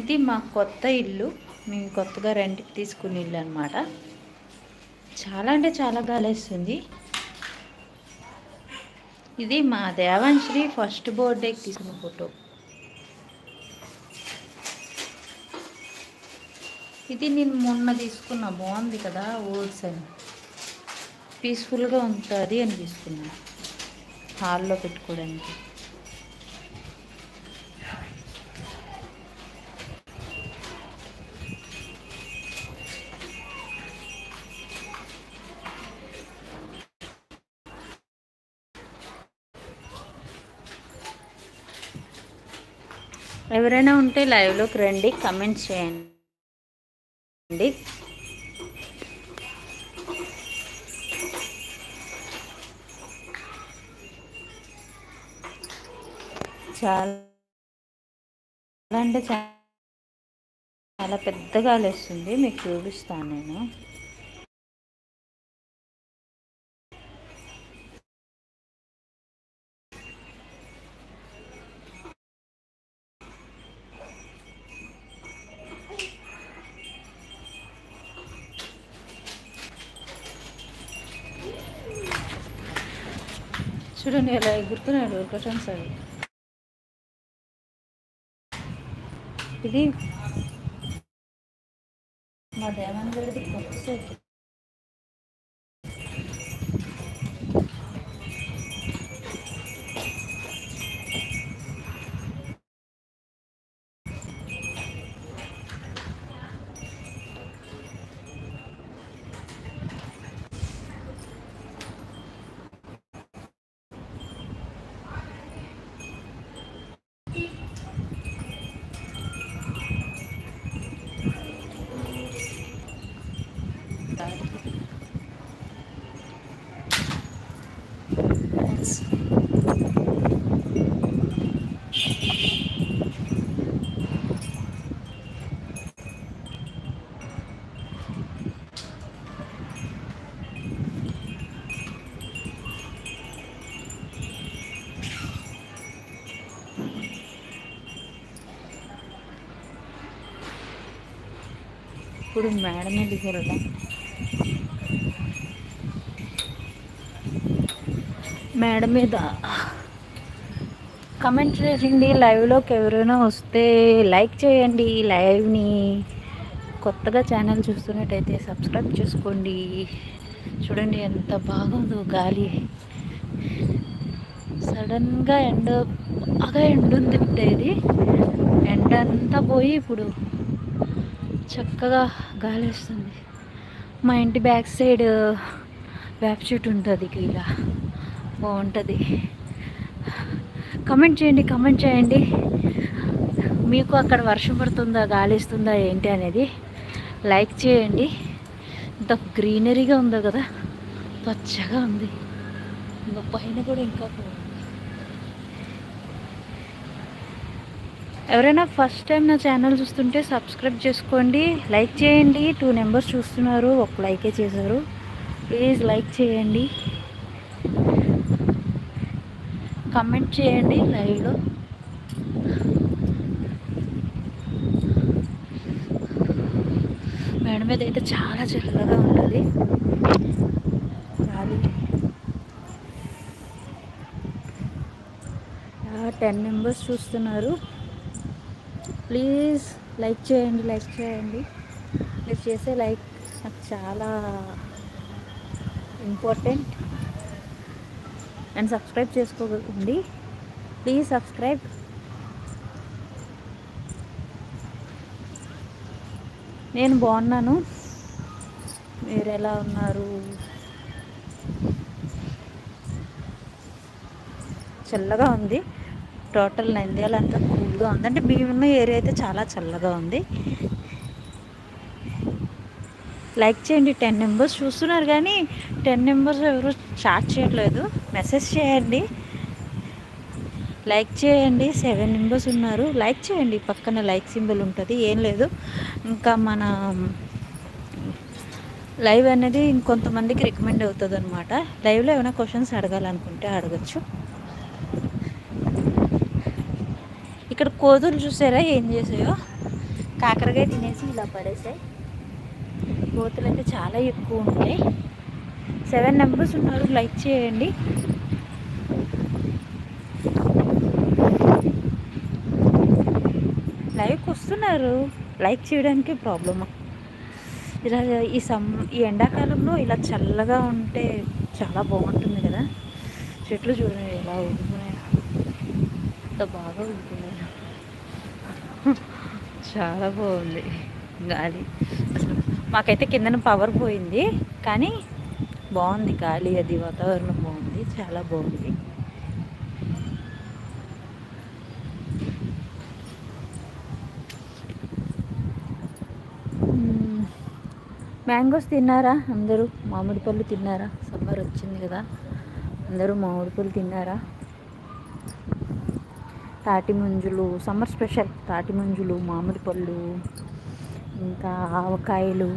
ఇది మా కొత్త ఇల్లు. మేము కొత్తగా రెంట్కి తీసుకుని ఇల్లు అనమాట చాలా అంటే చాలా గాలేస్తుంది ఇది మా దేవాంశ్రీ ఫస్ట్ బర్త్డేకి తీసుకున్న ఫోటో. ఇది నేను మొన్న తీసుకున్న. బాగుంది కదా ఓల్స్ అని పీస్ఫుల్గా ఉంటుంది అని తీసుకున్నాను హాల్లో పెట్టుకోవడానికి. ఎవరైనా ఉంటే లైవ్లోకి రండి కమెంట్ చేయండి. చాలా అంటే చాలా పెద్దగా లేస్తుంది మీకు చూపిస్తాను నేను. చూడండి ఎలా ఎగురుతున్నాడు ఒకటం సార్. ఇది మా దేవాన్ ఇప్పుడు మేడ మీదకి మేడ మీద. కమెంట్ చేసింది లైవ్లోకి ఎవరైనా వస్తే లైక్ చేయండి లైవ్ని కొత్తగా ఛానల్ చూస్తున్నట్టయితే సబ్స్క్రైబ్ చేసుకోండి. చూడండి ఎంత బాగుందో గాలి. సడన్గా ఎండ బాగా ఎండ ఉంది ఇది. ఎండ అంతా పోయి ఇప్పుడు చక్కగా గాలి వస్తుంది. మా ఇంటి బ్యాక్ సైడ్ వేప చెట్టు ఉంటుంది ఇలా బాగుంటుంది. కమెంట్ చేయండి కమెంట్ చేయండి. మీకు అక్కడ వర్షం పడుతుందా గాలిస్తుందా ఏంటి అనేది లైక్ చేయండి. ఇంత గ్రీనరీగా ఉందో కదా పచ్చగా ఉంది. ఇంకా పైన కూడా ఇంకా ఎవరైనా ఫస్ట్ టైం నా ఛానల్ చూస్తుంటే సబ్స్క్రైబ్ చేసుకోండి. లైక్ చేయండి. టూ నెంబర్స్ చూస్తున్నారు. ఒక లైకే చేశారు. ప్లీజ్ లైక్ చేయండి. కమెంట్ చేయండి లైవ్లో మేడం మీద అయితే చాలా చల్లగా ఉంటుంది. టెన్ మెంబర్స్ చూస్తున్నారు. ప్లీజ్ లైక్ చేయండి లైక్ చేయండి. మీరు చేసే లైక్ నాకు చాలా ఇంపార్టెంట్. అండ్ సబ్స్క్రైబ్ చేసుకోకండి. Please subscribe. నేను బాగున్నాను. మీరు ఎలా ఉన్నారు? చల్లగా ఉంది. టోటల్ నంద్యాల అంతా కూల్గా ఉంది. అంటే భీమున్న ఏరియా అయితే చాలా చల్లగా ఉంది. లైక్ చేయండి. టెన్ మెంబర్స్ చూస్తున్నారు కానీ టెన్ మెంబర్స్ ఎవరు చాట్ చేయట్లేదు. మెసేజ్ చేయండి. లైక్ చేయండి. సెవెన్ మెంబర్స్ ఉన్నారు. లైక్ చేయండి. పక్కన లైక్ సింబల్ ఉంటుంది. ఏం లేదు. ఇంకా మన లైవ్ అనేది ఇంకొంతమందికి రికమెండ్ అవుతుంది అనమాట లైవ్లో ఏమైనా క్వశ్చన్స్ అడగాలనుకుంటే అడగచ్చు. ఇక్కడ కోతులు చూసారా? ఏం చేసాయో? కాకరకాయ తినేసి ఇలా పడేసాయి. కోతులు అయితే చాలా ఎక్కువ ఉంటాయి సెవెన్ మెంబర్స్ ఉన్నారు. లైక్ చేయండి. లైవ్కి వస్తున్నారు. లైక్ చేయడానికి ప్రాబ్లమా? ఇలా ఈ సమ్ ఈ ఎండాకాలంలో ఇలా చల్లగా ఉంటే చాలా బాగుంటుంది కదా. చెట్లు చూడండి ఎలా ఊరుకున్నాయి అంత బాగా ఊరుకున్నాయి చాలా బాగుంది. గాలి. అసలు మాకైతే కిందన పవర్ పోయింది. కానీ బాగుంది గాలి అది వాతావరణం బాగుంది చాలా బాగుంది. మ్యాంగోస్ తిన్నారా అందరూ? మామిడి పళ్ళు తిన్నారా? సమ్మర్ వచ్చింది కదా. అందరూ మామిడి పళ్ళు తిన్నారా? తాటి ముంజులు సమ్మర్ స్పెషల్ తాటి ముంజులు మామిడి పళ్ళు ఇంకా ఆవకాయలు.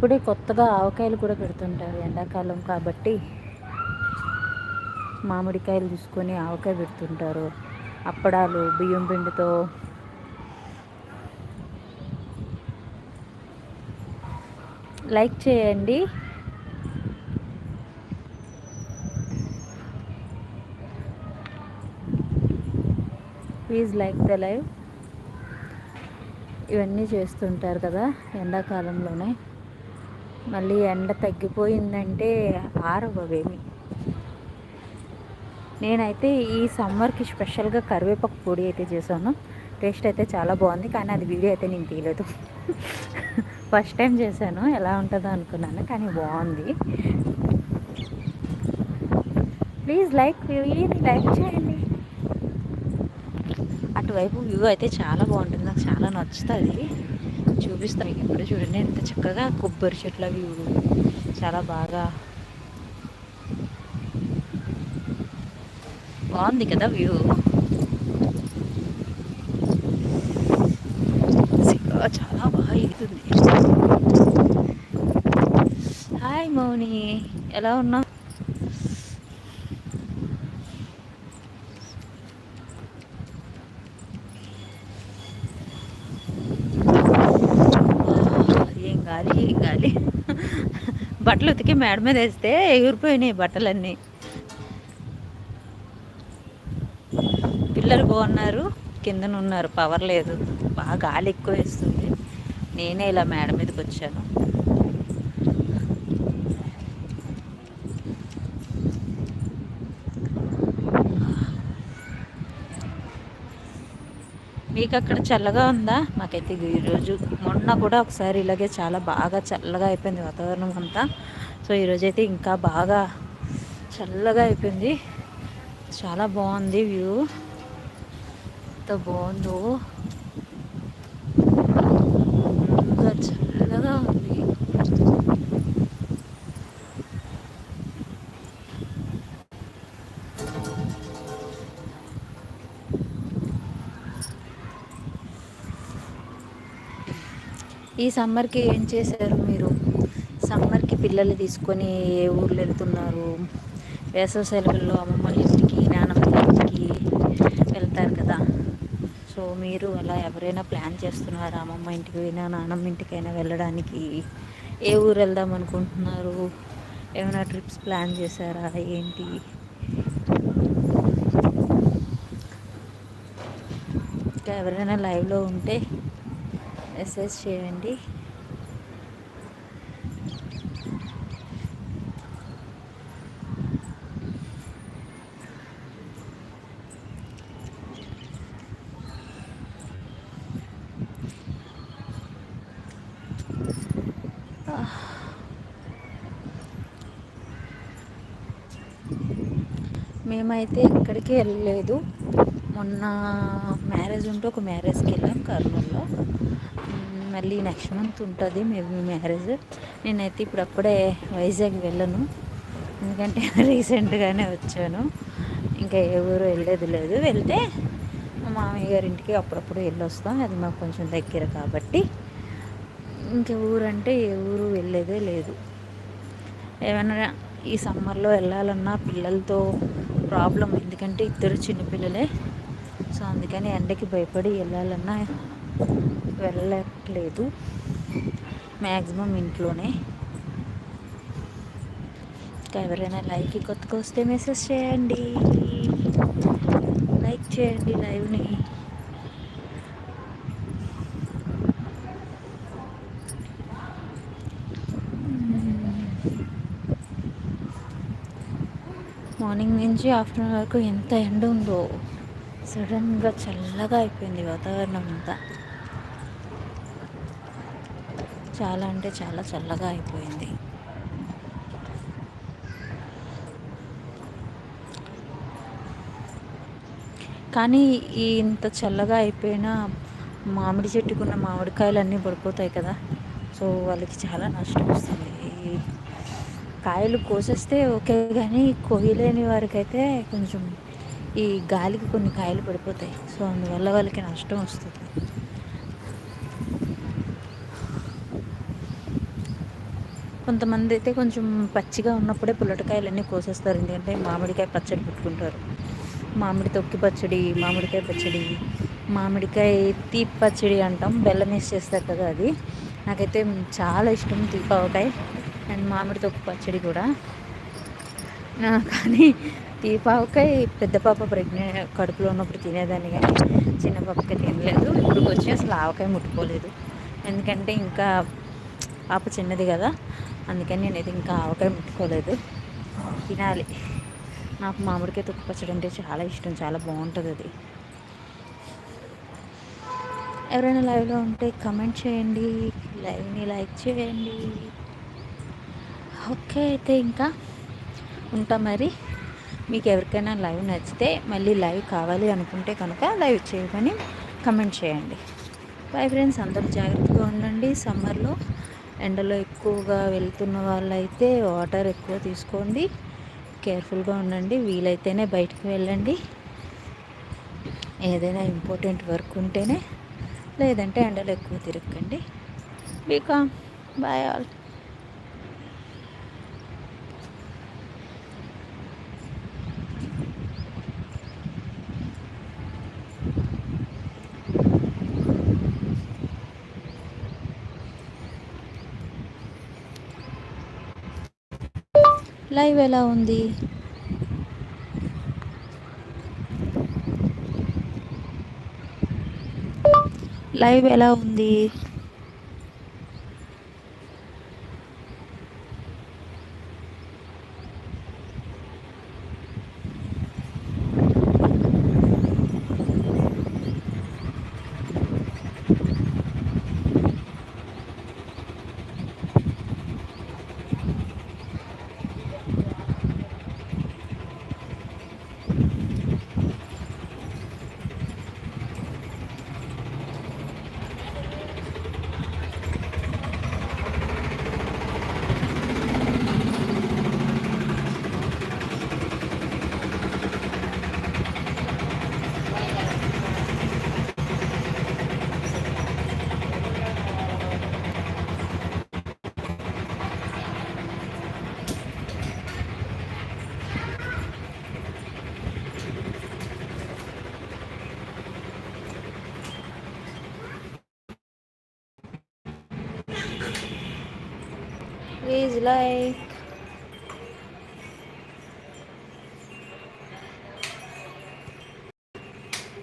ఇప్పుడే కొత్తగా ఆవకాయలు కూడా పెడుతుంటారు ఎండాకాలం కాబట్టి. మామిడికాయలు తీసుకొని ఆవకాయ పెడుతుంటారు. అప్పడాలు బియ్యం పిండితో. లైక్ చేయండి. Please like the live. ఇవన్నీ చేస్తుంటారు కదా ఎండాకాలంలోనే. మళ్ళీ ఎండ తగ్గిపోయిందంటే ఆరవ్వవేమి. నేనైతే ఈ సమ్మర్కి స్పెషల్గా కరివేపాకు పొడి అయితే చేశాను. టేస్ట్ అయితే చాలా బాగుంది కానీ అది వీడియో అయితే నేను తీయలేదు. ఫస్ట్ టైం చేశాను ఎలా ఉంటుందో అనుకున్నాను కానీ బాగుంది. ప్లీజ్ లైక్ వీడియోని లైక్ చేయండి. అటువైపు వ్యూ అయితే చాలా బాగుంటుంది నాకు చాలా నచ్చుతుంది. చూపిస్తాను ఇప్పుడు చూడండి ఎంత చక్కగా కొబ్బరి చెట్ల వ్యూ. చాలా బాగా బాగుంది కదా వ్యూ. చాలా బాగా ఎగుతుంది హాయ్ మౌని ఎలా ఉన్నావు ఏం గాలి ఏం గాలి బట్టలు ఉతికి మేడ మీద వేస్తే ఎగిరిపోయినాయి బట్టలన్నీ. పిల్లలు బాగున్నారు కిందన ఉన్నారు పవర్ లేదు. బాగా గాలి ఎక్కువ వేస్తుంది. నేనే ఇలా మేడ మీదకి వచ్చాను. మీకు అక్కడ చల్లగా ఉందా? మాకైతే ఈరోజు మొన్న కూడా ఒకసారి ఇలాగే చాలా బాగా చల్లగా అయిపోయింది వాతావరణం అంతా. సో ఈరోజైతే ఇంకా బాగా చల్లగా అయిపోయింది. చాలా బాగుంది వ్యూ. ఎంత బాగుందో. ఈ సమ్మర్కి ఏం చేశారు మీరు? సమ్మర్కి పిల్లలు తీసుకొని ఏ ఊర్లు వెళ్తున్నారు? వేసవ సెలవుల్లో అమ్మమ్మ ఇంటికి నానమ్మ ఇంటికి వెళ్తారు కదా. సో మీరు అలా ఎవరైనా ప్లాన్ చేస్తున్నారా అమ్మమ్మ ఇంటికి అయినా నానమ్మ ఇంటికైనా వెళ్ళడానికి? ఏ ఊరు వెళ్దాం అనుకుంటున్నారు? ఏమైనా ట్రిప్స్ ప్లాన్ చేశారా? ఏంటి? ఇంకా ఎవరైనా లైవ్లో ఉంటే మెసేజ్ చేయండి. మేమైతే ఎక్కడికి వెళ్ళలేదు. మొన్న మ్యారేజ్ ఉంటే ఒక మ్యారేజ్కి వెళ్ళాం కర్నూలులో. మళ్ళీ నెక్స్ట్ మంత్ ఉంటుంది మేబీ మ్యారేజ్ నేనైతే ఇప్పుడు అప్పుడే వైజాగ్ వెళ్ళను. ఎందుకంటే రీసెంట్గానే వచ్చాను. ఇంకా ఏ ఊరు వెళ్ళేది లేదు. వెళ్తే మా మామయ్య గారి ఇంటికి అప్పుడప్పుడు వెళ్ళొస్తాం. అది మాకు కొంచెం దగ్గర కాబట్టి. ఇంకా ఊరంటే ఏ ఊరు వెళ్ళేదే లేదు. ఏమైనా ఈ సమ్మర్లో వెళ్ళాలన్నా పిల్లలతో ప్రాబ్లం ఎందుకంటే ఇద్దరు చిన్నపిల్లలే. సో అందుకని ఎండకి భయపడి వెళ్ళాలన్నా వెళ్ళట్లేదు. మ్యాక్సిమం ఇంట్లోనే. ఇంకా ఎవరైనా లైవ్కి కొత్తగా వస్తే మెసేజ్ చేయండి. లైక్ చేయండి లైవ్ని. మార్నింగ్ నుంచి ఆఫ్టర్నూన్ వరకు ఎంత ఎండ ఉందో. సడన్గా చల్లగా అయిపోయింది వాతావరణం అంతా. చాలా అంటే చాలా చల్లగా అయిపోయింది. కానీ ఈ ఇంత చల్లగా అయిపోయినా మామిడి చెట్టుకున్న మామిడికాయలు అన్నీ పడిపోతాయి కదా. సో వాళ్ళకి చాలా నష్టం వస్తుంది. ఈ కాయలు కోసేస్తే ఓకే కానీ కోయలేని వారికైతే కొంచెం ఈ గాలికి కొన్ని కాయలు పడిపోతాయి. సో అందువల్ల వాళ్ళకి నష్టం వస్తుంది. కొంతమంది అయితే కొంచెం పచ్చిగా ఉన్నప్పుడే పుల్లటకాయలన్నీ కోసేస్తారు. ఎందుకంటే మామిడికాయ పచ్చడి పెట్టుకుంటారు. మామిడి తొక్కి పచ్చడి మామిడికాయ పచ్చడి మామిడికాయ తీపి పచ్చడి అంటాం. బెల్లం వేసి చేస్తారు కదా అది. నాకైతే చాలా ఇష్టం తీపావకాయ అండ్ మామిడి తొక్కు పచ్చడి కూడా. కానీ తీపావకాయ పెద్ద పాప ప్రెగ్నెంట్ కడుపులో ఉన్నప్పుడు తినేదాన్ని కానీ చిన్న పాపకి తినలేదు. ఇప్పుడు వచ్చి అసలు ఆవకాయ ముట్టుకోలేదు. ఎందుకంటే ఇంకా పాప చిన్నది కదా. అందుకని నేనైతే ఇంకా ఆవకాయ ముట్టుకోలేదు. తినాలి. నాకు మామిడికాయ తొక్కు పచ్చడి అంటే చాలా ఇష్టం చాలా బాగుంటుంది అది. ఎవరైనా లైవ్లో ఉంటే కమెంట్ చేయండి లైవ్ని లైక్ చేయండి. ఓకే అయితే ఇంకా ఉంటా మరి. మీకు ఎవరికైనా లైవ్ నచ్చితే మళ్ళీ లైవ్ కావాలి అనుకుంటే కనుక లైవ్ చేయమని కమెంట్ చేయండి. బై ఫ్రెండ్స్ అందరూ జాగ్రత్తగా ఉండండి. సమ్మర్లో ఎండలో ఎక్కువగా వెళ్తున్న వాళ్ళైతే వాటర్ ఎక్కువ తీసుకోండి. కేర్ఫుల్గా ఉండండి. వీలైతేనే బయటకు వెళ్ళండి. ఏదైనా ఇంపార్టెంట్ వర్క్ ఉంటేనే లేదంటే ఎండలో ఎక్కువ తిరగండి బీకామ్ బాయ్ ఆల్ లైవ్ ఎలా ఉంది? లైవ్ ఎలా ఉంది? guys like